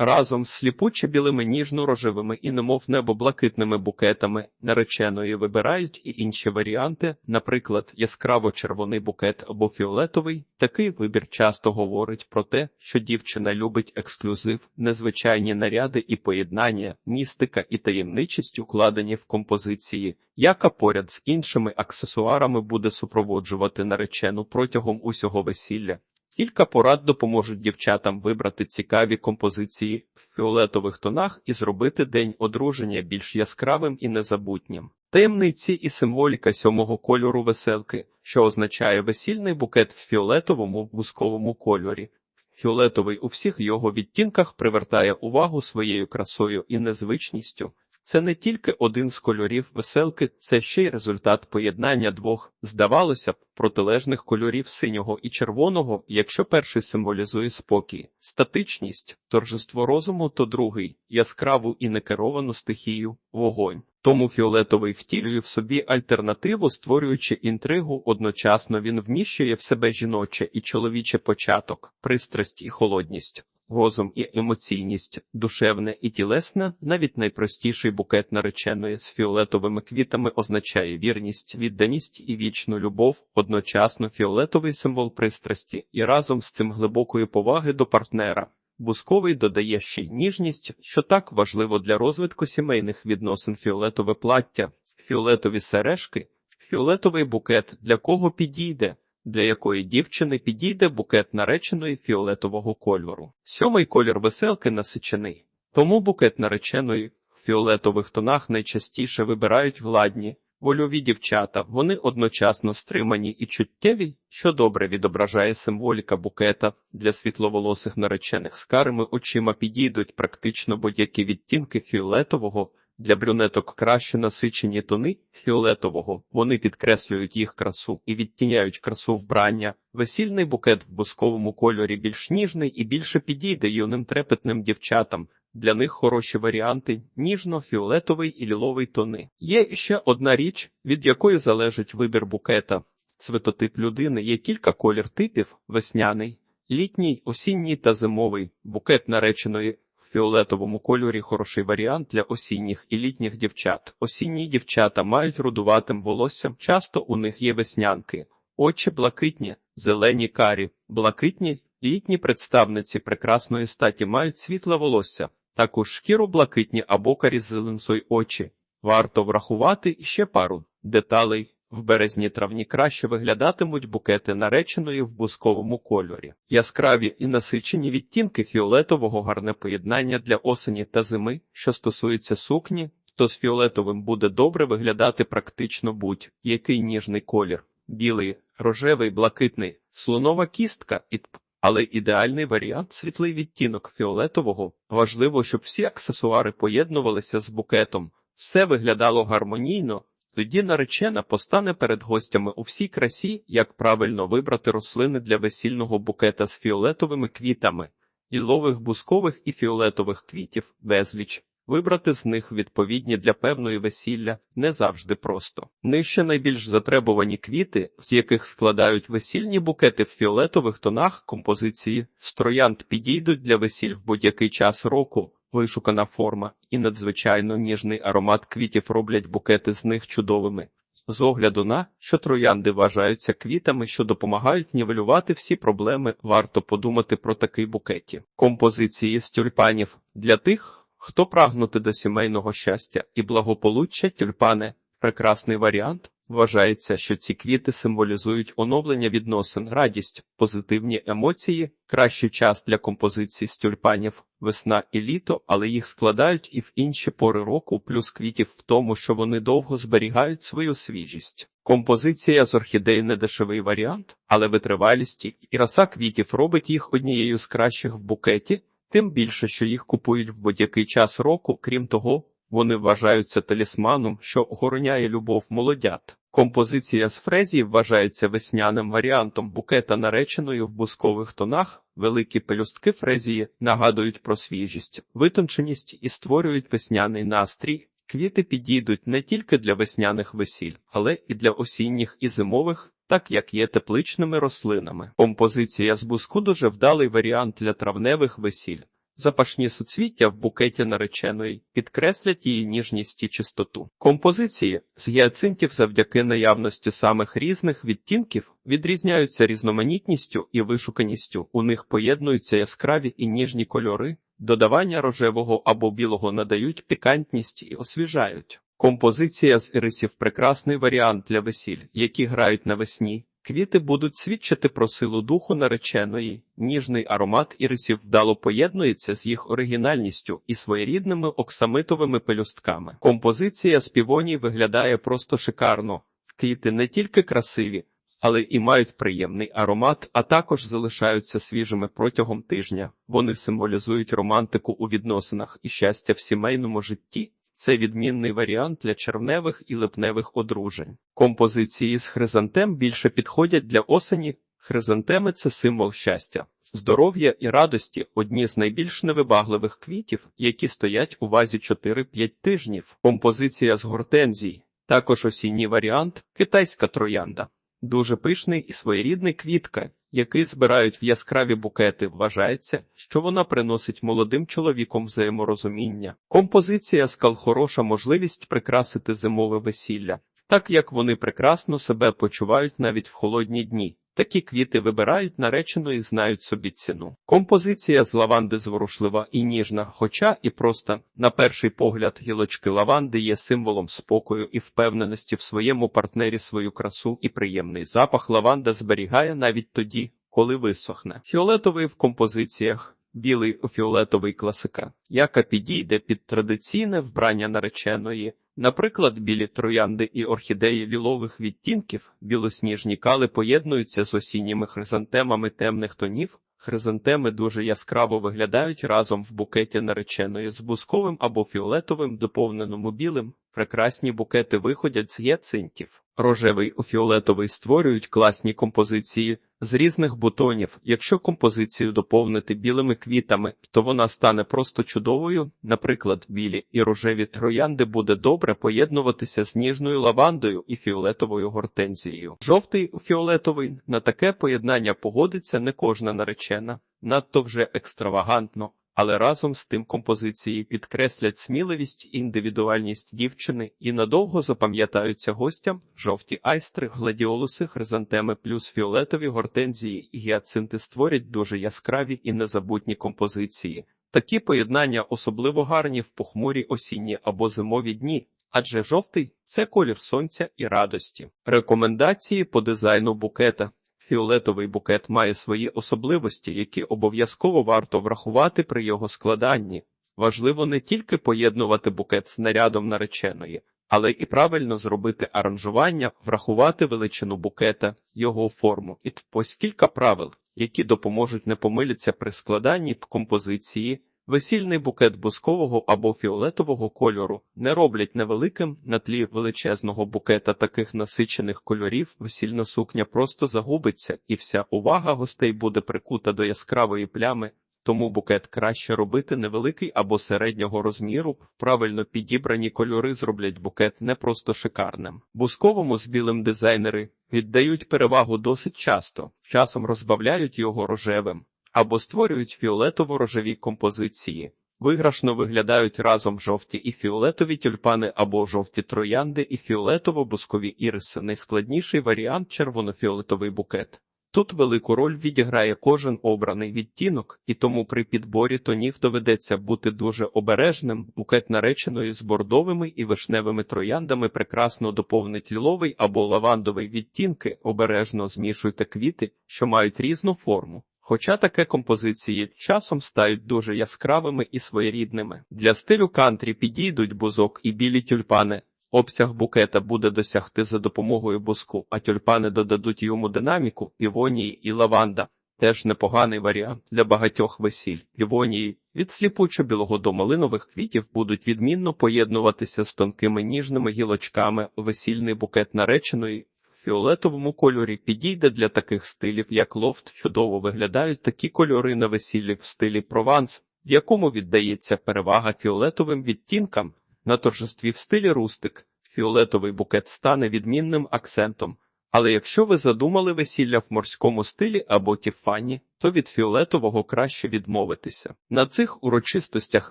Разом з сліпуче білими ніжно-рожевими і немов небо блакитними букетами нареченої вибирають і інші варіанти, наприклад, яскраво-червоний букет або фіолетовий. Такий вибір часто говорить про те, що дівчина любить ексклюзив, незвичайні наряди і поєднання, містика і таємничість укладені в композиції, яка поряд з іншими аксесуарами буде супроводжувати наречену протягом усього весілля. Кілька порад допоможуть дівчатам вибрати цікаві композиції в фіолетових тонах і зробити день одруження більш яскравим і незабутнім. Таємниці і символіка сьомого кольору веселки, що означає весільний букет в фіолетовому бусковому кольорі. Фіолетовий у всіх його відтінках привертає увагу своєю красою і незвичністю. Це не тільки один з кольорів веселки, це ще й результат поєднання двох, здавалося б, протилежних кольорів синього і червоного, якщо перший символізує спокій, статичність, торжество розуму, то другий яскраву і некеровану стихію, вогонь. Тому фіолетовий втілює в собі альтернативу, створюючи інтригу, одночасно він вміщує в себе жіноче і чоловіче початок, пристрасть і холодність. Розум і емоційність, душевне і тілесне, навіть найпростіший букет нареченої з фіолетовими квітами означає вірність, відданість і вічну любов, одночасно фіолетовий символ пристрасті, і разом з цим глибокої поваги до партнера. Бусковий додає ще й ніжність, що так важливо для розвитку сімейних відносин фіолетове плаття, фіолетові сережки, фіолетовий букет для кого підійде для якої дівчини підійде букет нареченої фіолетового кольору. Сьомий колір веселки насичений, тому букет нареченої в фіолетових тонах найчастіше вибирають владні, вольові дівчата. Вони одночасно стримані і чуттєві, що добре відображає символіка букета для світловолосих наречених з карими очима підійдуть практично будь-які відтінки фіолетового. Для брюнеток краще насичені тони фіолетового, вони підкреслюють їх красу і відтіняють красу вбрання. Весільний букет в бусковому кольорі більш ніжний і більше підійде юним трепетним дівчатам. Для них хороші варіанти ніжно-фіолетовий і ліловий тони. Є ще одна річ, від якої залежить вибір букета. Цветотип людини є кілька колір типів: весняний, літній, осінній та зимовий, букет нареченої фіолетовому кольорі хороший варіант для осінніх і літніх дівчат. Осінні дівчата мають рудуватим волоссям, часто у них є веснянки, очі блакитні, зелені карі, блакитні, літні представниці прекрасної статі мають світле волосся, також шкіру блакитні або карі зеленсой очі. Варто врахувати ще пару деталей. В березні травні краще виглядатимуть букети нареченої в бусковому кольорі. Яскраві і насичені відтінки фіолетового гарне поєднання для осені та зими, що стосується сукні, то з фіолетовим буде добре виглядати практично будь-який ніжний колір, білий, рожевий, блакитний, слонова кістка і але ідеальний варіант світлий відтінок фіолетового. Важливо, щоб всі аксесуари поєднувалися з букетом, все виглядало гармонійно. Тоді наречена постане перед гостями у всій красі, як правильно вибрати рослини для весільного букета з фіолетовими квітами, лілових бускових і фіолетових квітів, безліч. Вибрати з них відповідні для певної весілля не завжди просто. Нижче найбільш затребувані квіти, з яких складають весільні букети в фіолетових тонах композиції, з троянд підійдуть для весіль в будь-який час року. Вишукана форма і надзвичайно ніжний аромат квітів роблять букети з них чудовими. З огляду на що троянди вважаються квітами, що допомагають нівелювати всі проблеми, варто подумати про такий букеті. Композиції з тюльпанів для тих, хто прагнути до сімейного щастя і благополуччя тюльпани прекрасний варіант. Вважається, що ці квіти символізують оновлення відносин, радість, позитивні емоції, кращий час для композиції з тюльпанів, весна і літо, але їх складають і в інші пори року, плюс квітів в тому, що вони довго зберігають свою свіжість. Композиція з орхідей не дешевий варіант, але витривалість і раса квітів робить їх однією з кращих в букеті, тим більше, що їх купують в будь-який час року, крім того. Вони вважаються талісманом, що охороняє любов молодят. Композиція з фрезії вважається весняним варіантом букета нареченої в бускових тонах. Великі пелюстки фрезії нагадують про свіжість, витонченість і створюють весняний настрій. Квіти підійдуть не тільки для весняних весіль, але і для осінніх і зимових, так як є тепличними рослинами. Композиція з буску дуже вдалий варіант для травневих весіль. Запашні суцвіття в букеті нареченої підкреслять її ніжність і чистоту. Композиції з гіацинтів завдяки наявності самих різних відтінків відрізняються різноманітністю і вишуканістю. У них поєднуються яскраві і ніжні кольори. Додавання рожевого або білого надають пікантність і освіжають. Композиція з ірисів прекрасний варіант для весіль, які грають навесні. Квіти будуть свідчити про силу духу нареченої, ніжний аромат ірисів вдало поєднується з їх оригінальністю і своєрідними оксамитовими пелюстками. Композиція з півоній виглядає просто шикарно. Квіти не тільки красиві, але і мають приємний аромат, а також залишаються свіжими протягом тижня. Вони символізують романтику у відносинах і щастя в сімейному житті. Це відмінний варіант для червневих і липневих одружень. Композиції з хризантем більше підходять для осені. Хризантеми це символ щастя, здоров'я і радості одні з найбільш невибагливих квітів, які стоять у вазі 4-5 тижнів. Композиція з гортензій, також осінній варіант китайська троянда. Дуже пишний і своєрідний квітка, який збирають в яскраві букети. Вважається, що вона приносить молодим чоловікам взаєморозуміння. Композиція скал хороша можливість прикрасити зимове весілля, так як вони прекрасно себе почувають навіть в холодні дні. Такі квіти вибирають наречено і знають собі ціну. Композиція з лаванди зворушлива і ніжна, хоча і просто, на перший погляд, гілочки лаванди є символом спокою і впевненості в своєму партнері свою красу і приємний запах лаванда зберігає навіть тоді, коли висохне. Фіолетовий в композиціях. Білий у фіолетовий класика, яка підійде під традиційне вбрання нареченої, наприклад, білі троянди і орхідеї лілових відтінків, білосніжні кали поєднуються з осінніми хризантемами темних тонів. Хризантеми дуже яскраво виглядають разом в букеті нареченої з бусковим або фіолетовим, доповненому білим. Прекрасні букети виходять з гіацинтів. Рожевий у фіолетовий створюють класні композиції з різних бутонів. Якщо композицію доповнити білими квітами, то вона стане просто чудовою. Наприклад, білі і рожеві троянди буде добре поєднуватися з ніжною лавандою і фіолетовою гортензією. Жовтий у фіолетовий на таке поєднання погодиться не кожна наречена, надто вже екстравагантно але разом з тим композиції підкреслять сміливість і індивідуальність дівчини і надовго запам'ятаються гостям жовті айстри, гладіолуси, хризантеми плюс фіолетові гортензії і гіацинти створять дуже яскраві і незабутні композиції. Такі поєднання особливо гарні в похмурі осінні або зимові дні. Адже жовтий це колір сонця і радості. Рекомендації по дизайну букета Фіолетовий букет має свої особливості, які обов'язково варто врахувати при його складанні. Важливо не тільки поєднувати букет з нарядом нареченої, але і правильно зробити аранжування, врахувати величину букета, його форму і ось кілька правил, які допоможуть не помилитися при складанні композиції. Весільний букет бускового або фіолетового кольору не роблять невеликим на тлі величезного букета таких насичених кольорів. Весільна сукня просто загубиться, і вся увага гостей буде прикута до яскравої плями. Тому букет краще робити невеликий або середнього розміру. Правильно підібрані кольори зроблять букет не просто шикарним. Бусковому з білим дизайнери віддають перевагу досить часто, часом розбавляють його рожевим або створюють фіолетово-рожеві композиції. Виграшно виглядають разом жовті і фіолетові тюльпани або жовті троянди і фіолетово-бускові іриси. Найскладніший варіант червоно-фіолетовий букет. Тут велику роль відіграє кожен обраний відтінок, і тому при підборі тонів доведеться бути дуже обережним. Букет нареченої з бордовими і вишневими трояндами прекрасно доповнить ліловий або лавандовий відтінки, обережно змішуйте квіти, що мають різну форму. Хоча таке композиції часом стають дуже яскравими і своєрідними. Для стилю кантрі підійдуть бузок і білі тюльпани. Обсяг букета буде досягти за допомогою буску, а тюльпани додадуть йому динаміку, півонії і лаванда. Теж непоганий варіант для багатьох весіль. Півонії від сліпучо білого до малинових квітів будуть відмінно поєднуватися з тонкими ніжними гілочками, весільний букет нареченої фіолетовому кольорі підійде для таких стилів, як лофт. Чудово виглядають такі кольори на весіллі в стилі прованс, в якому віддається перевага фіолетовим відтінкам на торжестві в стилі рустик. Фіолетовий букет стане відмінним акцентом. Але якщо ви задумали весілля в морському стилі або тіфані, то від фіолетового краще відмовитися. На цих урочистостях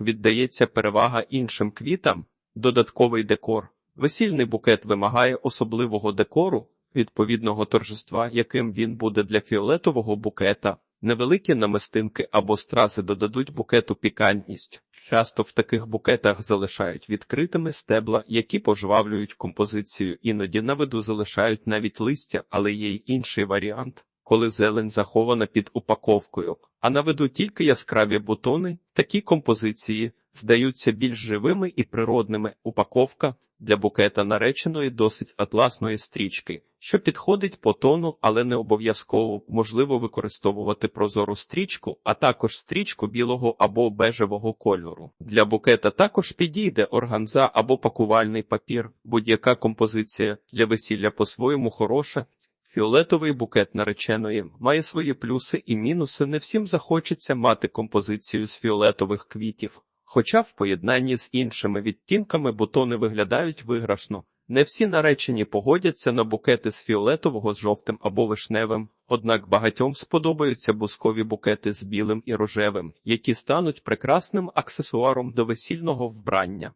віддається перевага іншим квітам, додатковий декор. Весільний букет вимагає особливого декору, відповідного торжества, яким він буде для фіолетового букета. Невеликі намистинки або стрази додадуть букету пікантність. Часто в таких букетах залишають відкритими стебла, які пожвавлюють композицію, іноді на виду залишають навіть листя, але є й інший варіант, коли зелень захована під упаковкою, а на виду тільки яскраві бутони, такі композиції здаються більш живими і природними. Упаковка для букета нареченої досить атласної стрічки, що підходить по тону, але не обов'язково можливо використовувати прозору стрічку, а також стрічку білого або бежевого кольору. Для букета також підійде органза або пакувальний папір, будь-яка композиція для весілля по-своєму хороша. Фіолетовий букет нареченої має свої плюси і мінуси. Не всім захочеться мати композицію з фіолетових квітів. Хоча в поєднанні з іншими відтінками бутони виглядають виграшно. Не всі наречені погодяться на букети з фіолетового з жовтим або вишневим, однак багатьом сподобаються бускові букети з білим і рожевим, які стануть прекрасним аксесуаром до весільного вбрання.